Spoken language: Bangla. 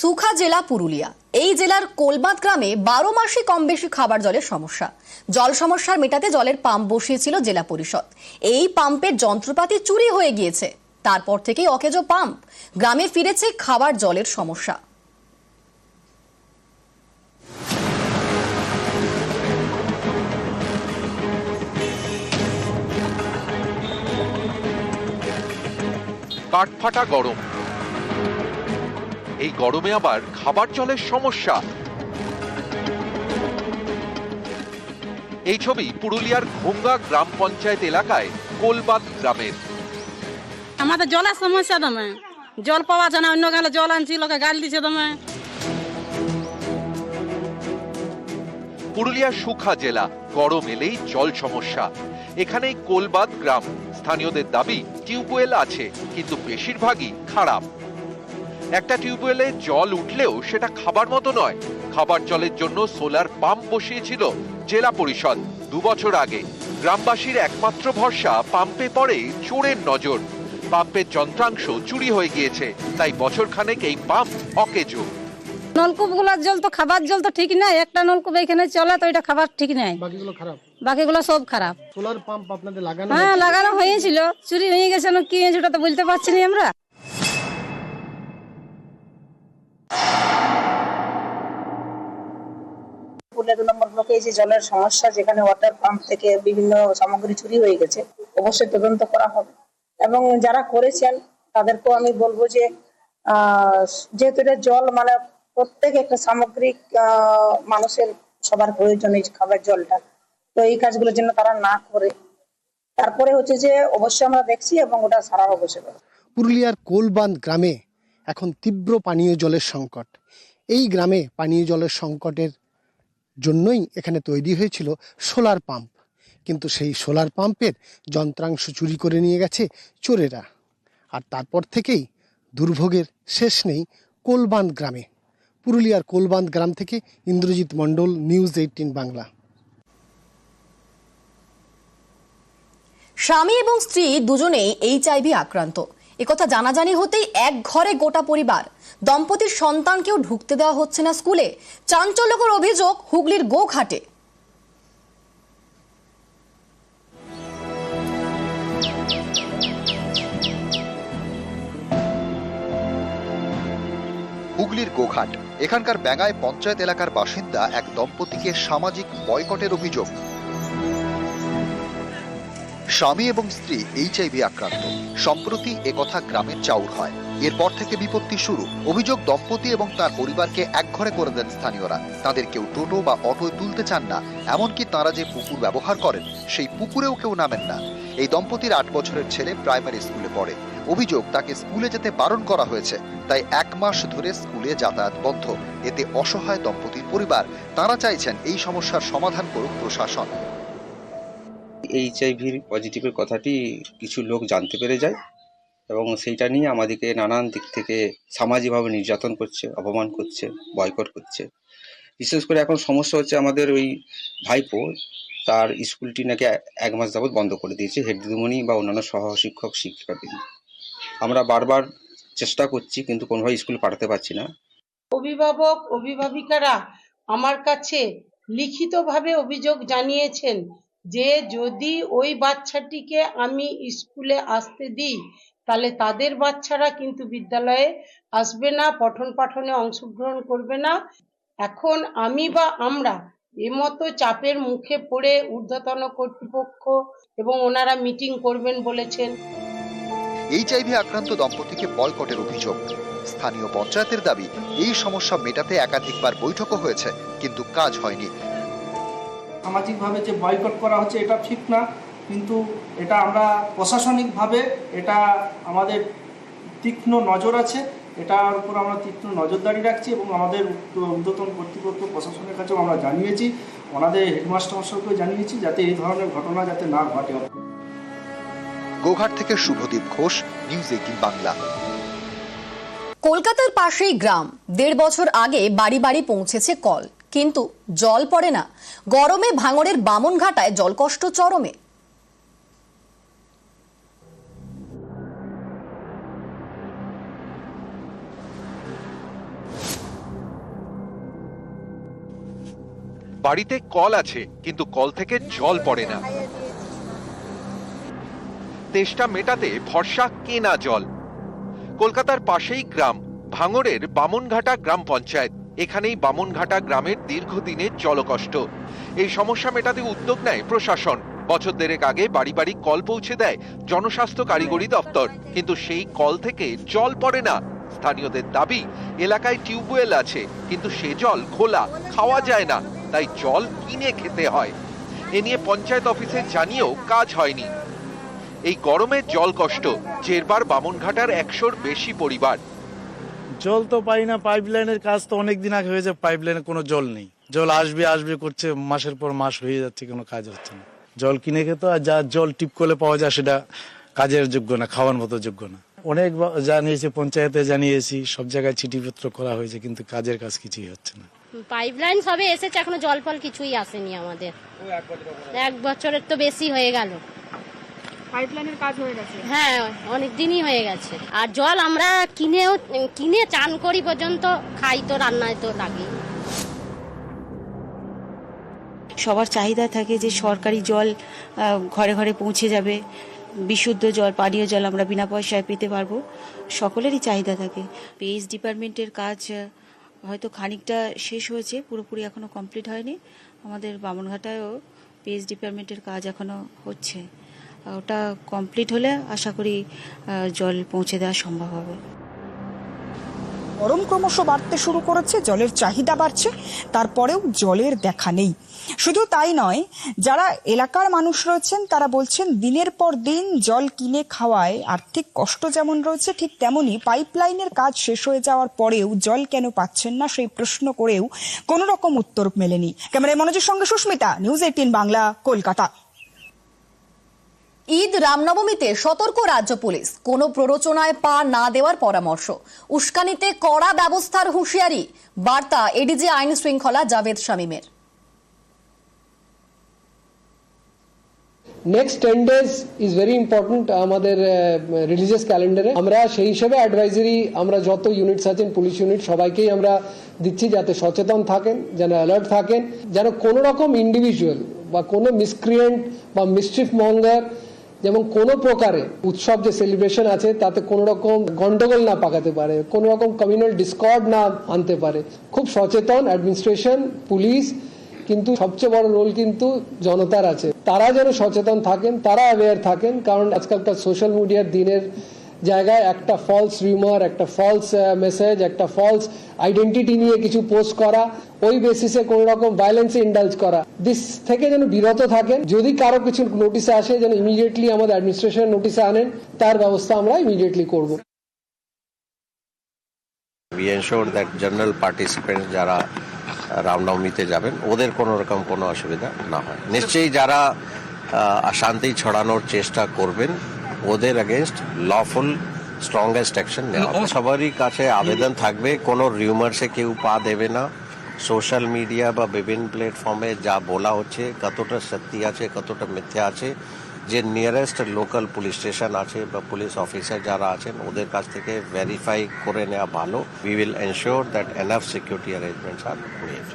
সুখা জেলা পুরুলিয়া। এই জেলার কোলবাদ গ্রামে বারো মাসে কম বেশি খাবার জলের সমস্যা। জল সমস্যার মেটাতে জলের পাম্প বসিয়েছিল জেলা পরিষদ। এই পাম্পের যন্ত্রপাতি চুরি হয়ে গিয়েছে। তারপর থেকেই অকেজো পাম্প। গ্রামে ফিরেছে খাবার জলের সমস্যা। কাঠফাটা গরম। এই গরমে আবার খাবার জলের সমস্যা। এই ছবি পুরুলিয়ার ঘোঙ্গা গ্রাম পঞ্চায়েত এলাকায় কোলবাদ গ্রামের। আমাদের জলের সমস্যা দমে। জল পাওয়া যায় না অন্য গেলে জল আনছি লোকে গাল দিছে দমে। পুরুলিয়ার সুখা জেলা গরম এলেই জল সমস্যা। এখানেই কোলবাদ গ্রাম। স্থানীয়দের দাবি টিউবওয়েল আছে কিন্তু বেশিরভাগই খারাপ। একটা টিউবওয়েলে জল উঠলেও সেটা খাবার মতো নয়। খাবার জলের জন্য সোলার পাম্প বসিয়েছিল জেলা পরিষদ দু বছর আগে। গ্রামবাসীর একমাত্র ভরসা পাম্পে পড়ে চোরের নজর। পাম্পের যন্ত্রাংশ চুরি হয়ে গিয়েছে তাই বছর খানেক এই পাম্প অকেজো। নলকূপগুলার জল তো খাবার জল তো ঠিক নাই। একটা নলকূপ এখানে চলে তো এটা খাবার ঠিক নাই। বাকিগুলো খারাপ? বাকিগুলো সব খারাপ। সোলার পাম্প আপনাদের লাগানো হ্যাঁ লাগানো হয়েছিল। চুরি হয়ে গেছে কি হয়েছে ওটা তো বলতে পারছি না আমরা। পুরুলিয়া দু নম্বর ব্লকে এই যে জলের সমস্যা, যেখানে ওয়াটার পাম্প থেকে বিভিন্ন সামগ্রী চুরি হয়ে গেছে, অবশ্যই তদন্ত করা হবে। এবং যারা করেছেন, তাদেরকেও আমি বলব যে যেহেতু এটা জল মানে প্রত্যেক একটা সামগ্রিক মানুষের সবার প্রয়োজন এই খাবার জলটা। তো এই কাজগুলোর জন্য তারা না করে। তারপরে হচ্ছে যে, অবশ্যই আমরা দেখছি এবং ওটা সারা অবশ্যই পুরুলিয়ার কোলবান্ধ গ্রামে এখন তীব্র পানীয় জলের সংকট। এই গ্রামে পানীয় জলের সংকটের জন্যই এখানে তৈরি হয়েছিল সোলার পাম্প। কিন্তু সেই সোলার পাম্পের যন্ত্রাংশ চুরি করে নিয়ে গেছে চোরেরা। আর তারপর থেকেই দুর্ভোগের শেষ নেই কোলবান্ধ গ্রামে। পুরুলিয়ার কোলবান্ধ গ্রাম থেকে ইন্দ্রজিৎ মণ্ডল, নিউজ এইটিন বাংলা। স্বামী এবং স্ত্রী দুজনেই এইচআইভি আক্রান্ত। একথা জানাজানি হতেই এক ঘরে গোটা পরিবার, দম্পতির সন্তানকেও ঢুকতে দেওয়া হচ্ছে না স্কুলে। চাঞ্চল্যকর অভিযোগ হুগলির গোঘাটে। হুগলির গোঘাট, এখানকার ব্যাঙায় পঞ্চায়েত এলাকার বাসিন্দা এক দম্পতিকে সামাজিক বয়কটের অভিযোগ। স্বামী এবং স্ত্রী এইচআইভি আক্রান্ত। সম্প্রতি একথা গ্রামের চাউর হয়। এরপর থেকে বিপত্তি শুরু। অভিযোগ দম্পতি এবং তার পরিবারকে একঘরে করে দেন স্থানীয়রা। তাদের কেউ টোটো বা অটোয় তুলতে চান না, এমনকি তারা যে পুকুর ব্যবহার করেন, সেই পুকুরেও কেউ নামেন না। এই দম্পতির আট বছরের ছেলে প্রাইমারি স্কুলে পড়ে। অভিযোগ তাকে স্কুলে যেতে বারণ করা হয়েছে। তাই এক মাস ধরে স্কুলে যাতায়াত বন্ধ। এতে অসহায় দম্পতির পরিবার, তারা চাইছেন এই সমস্যার সমাধান করুক প্রশাসন। এইচআইভির পজিটিভের কথাটি কিছু লোক জানতে পেরে যায় এবং সেইটা নিয়ে আমাদেরকে নানান দিক থেকে সামাজিকভাবে নির্যাতন করছে, অপমান করছে বয়কট করছে। বিশেষ করে এখন সমস্যা হচ্ছে আমাদের ওই ভাইপো, তার স্কুলটি নাকি এক মাস যাবৎ বন্ধ করে দিয়েছে, হেড দিদিমণি বা অন্যান্য সহ শিক্ষক শিক্ষিকাবৃন্দ আমরা বারবার চেষ্টা করছি, কিন্তু কোনোভাবে স্কুল পাঠাতে পারছি না। অভিভাবক, অভিভাবিকারা আমার কাছে লিখিতভাবে অভিযোগ জানিয়েছেন যে যদি ওই বাচ্চাটিকে আমি স্কুলে আসতে দিই, তাহলে তাদের বাচ্চারা কিন্তু বিদ্যালয়ে আসবে না, পঠন পাঠনে অংশগ্রহণ করবে না। এখন আমি বা আমরা এমতো চাপের মুখে পড়ে ঊর্ধ্বতন কর্তৃপক্ষ এবং ওনারা মিটিং করবেন বলেছেন। এইচআইভি আক্রান্ত দম্পতিকে বয়কটের অভিযোগ। স্থানীয় পঞ্চায়েতের দাবি, এই সমস্যা মেটাতে একাধিকবার বৈঠকও হয়েছে, কিন্তু কাজ হয়নি। সামাজিকভাবে যে বয়কট করা হচ্ছে এটা ঠিক না। কিন্তু এটা আমরা প্রশাসনিকভাবে এটা আমাদের তীক্ষ্ণ নজর আছে। এটার উপর আমরা তীক্ষ্ণ নজরদারি রাখছি এবং আমাদের ঊর্ধ্বতন কর্তৃপক্ষ প্রশাসনের কাছেও আমরা জানিয়েছি। ওনাদের হেডমাস্টার মশাইকেও জানিয়েছি যাতে এই ধরনের ঘটনা যাতে না ঘটে। গোঘাট থেকে শুভদীপ ঘোষ নিউজ এইটিন বাংলা। কলকাতার পাশেই গ্রাম। দেড় বছর আগে বাড়ি বাড়ি পৌঁছেছে কল। কিন্তু জল পড়ে না। গরমে ভাঙড়ের বামনঘাটায় জলকষ্ট চরমে। বাড়িতে কল আছে, কিন্তু কল থেকে জল পড়ে না। তেষ্টা মেটাতে ভরসা কেনা জল। কলকাতার পাশেই গ্রাম, ভাঙড়ের বামনঘাটা গ্রাম পঞ্চায়েত। এখানেই বামনঘাটা গ্রামের দীর্ঘদিনের জলকষ্ট। এই সমস্যা মেটাতে উদ্যোগ নেয় প্রশাসন। বছর দেড়েক আগে বাড়ি বাড়ি কল পৌঁছে দেয় জনস্বাস্থ্য কারিগরি দপ্তর। কিন্তু সেই কল থেকে জল পড়ে না। স্থানীয়দের দাবি, এলাকায় টিউবওয়েল আছে, কিন্তু সে জল খোলা খাওয়া যায় না, তাই জল কিনে খেতে হয়। এ নিয়ে পঞ্চায়েত অফিসে জানিয়েও কাজ হয়নি। এই গরমে জল কষ্ট, জেরবার বামনঘাটার একশোর বেশি পরিবার। জল তো পাই না পাইপ লাইনের কাজ তো অনেক দিন আগে হয়েছে পাইপ লাইনে কোনো জল নেই। জল আসবে আসবে করছে, মাসের পর মাস হয়ে যাচ্ছে, কোনো কাজ হচ্ছে না। জল কিনে খেতে আর যা জল টিপ করলে পাওয়া যায়, সেটা কাজের যোগ্য না, খাওয়ার মতো যোগ্য না। অনেক জানিয়েছে, পঞ্চায়েতে জানিয়েছি, সব জায়গায় চিঠিপত্র করা হয়েছে, কিন্তু কাজের কাজ কিছুই হচ্ছে না। পাইপ লাইন সবে এসেছে, এখনও জল ফল কিছুই আসেনি আমাদের। এক বছরের তো বেশি হয়ে গেল। পাইপলাইনের কাজ হয়ে গেছে। হ্যাঁ অনেক দিনই হয়ে গেছে। আর জল আমরা কিনেও কিনে চান করি পর্যন্ত খাই তো রান্নায় তো লাগে। সবার চাহিদা থাকে যে সরকারি জল ঘরে ঘরে পৌঁছে যাবে। বিশুদ্ধ জল পানীয় জল আমরা বিনা পয়সায় পেতে পারব। সকলেরই চাহিদা থাকে। পেজ ডিপার্টমেন্টের কাজ হয়তো খানিকটা শেষ হয়েছে পুরোপুরি এখনও কমপ্লিট হয়নি। আমাদের বামনঘাটায়ও পেজ ডিপার্টমেন্টের কাজ এখনও হচ্ছে। ওটা কমপ্লিট হলে আশা করি জল পৌঁছে দেওয়া সম্ভব হবে। গরম ক্রমশ বাড়তে শুরু করেছে, জলের চাহিদা বাড়ছে, তারপরেও জলের দেখা নেই। শুধু তাই নয়, যারা এলাকার মানুষ রয়েছেন, তারা বলছেন দিনের পর দিন জল কিনে খাওয়ায় আর্থিক কষ্ট যেমন রয়েছে, ঠিক তেমনি পাইপলাইনের কাজ শেষ হয়ে যাওয়ার পরেও জল কেন পাচ্ছেন না, সেই প্রশ্ন করেও কোনো রকম উত্তর মেলেনি। ক্যামেরায় মনোজের সঙ্গে সুস্মিতা, নিউজ এইটিন বাংলা, কলকাতা। ঈদ রামনবমীতে সতর্ক রাজ্য পুলিশ। কোনো প্ররোচনায় পা না দেওয়ার পরামর্শ। উস্কানিতে কড়া ব্যবস্থার হুঁশিয়ারি। বার্তা এডিজি আইন শৃঙ্খলা Javed শামীমের। Next ten days is very important আমাদের রিলিজিয়াস ক্যালেন্ডারে আমরা সেই হিসেবে অ্যাডভাইজারি আমরা যত ইউনিটস আছেন পুলিশ ইউনিট সবাইকেই আমরা দিচ্ছি যাতে সচেতন থাকেন, যেন অ্যালার্ট থাকেন। যেন কোনো রকম ইন্ডিভিজুয়াল বা কোনো মিসক্রিয়েন্ট বা মিসচিফ মঙ্গার যেমন কোনো প্রকারে উৎসব যে সেলিব্রেশন আছে, তাতে কোনো রকম গন্ডগোল না পাকাতে পারে, কোনো রকম কমিউনাল ডিসকর্ড না আনতে পারে। খুব সচেতন অ্যাডমিনিস্ট্রেশন পুলিশ কিন্তু সবচেয়ে বড় রোল কিন্তু জনতার আছে। তারা যেন সচেতন থাকেন, তারা অ্যাওয়্যার থাকেন, কারণ আজকালকার সোশ্যাল মিডিয়ার দিনের জায়গায় একটা ফলস রিউমার একটা ফলস মেসেজ একটা ফলস আইডেন্টিটি নিয়ে কিছু পোস্ট করা ওই বেসিসে কোন রকম ভায়োলেন্সে ইন্ডালজ করা। দিস থেকে যেন বিরত থাকেন যদি কারও কিছু নোটিসে আসে যেন ইমিডিয়েটলি আমাদের অ্যাডমিনিস্ট্রেশন নোটিসে আনেন তার ব্যবস্থা আমরা ইমিডিয়েটলি করব। We ensure that general participant যারা রামনবমীতে যাবেন ওদের কোনো রকম কোনো অসুবিধা না হয়। নিশ্চয়ই যারা আহ, শান্তি ছড়ানোর চেষ্টা করবেন ওদের এগেনস্ট লফুল স্ট্রংগেস্ট অ্যাকশন নেওয়া সবারই কাছে আবেদন থাকবে কোনো রিউমার্সে কেউ পা দেবে না। সোশ্যাল মিডিয়া বা বিভিন্ন প্ল্যাটফর্মে যা বলা হচ্ছে কতটা সত্যি আছে কতটা মিথ্যা আছে যে নিয়ারেস্ট লোকাল পুলিশ স্টেশন আছে বা পুলিশ অফিসার যারা আছেন ওদের কাছ থেকে ভেরিফাই করে নেওয়া ভালো। We will ensure that enough security arrangements are made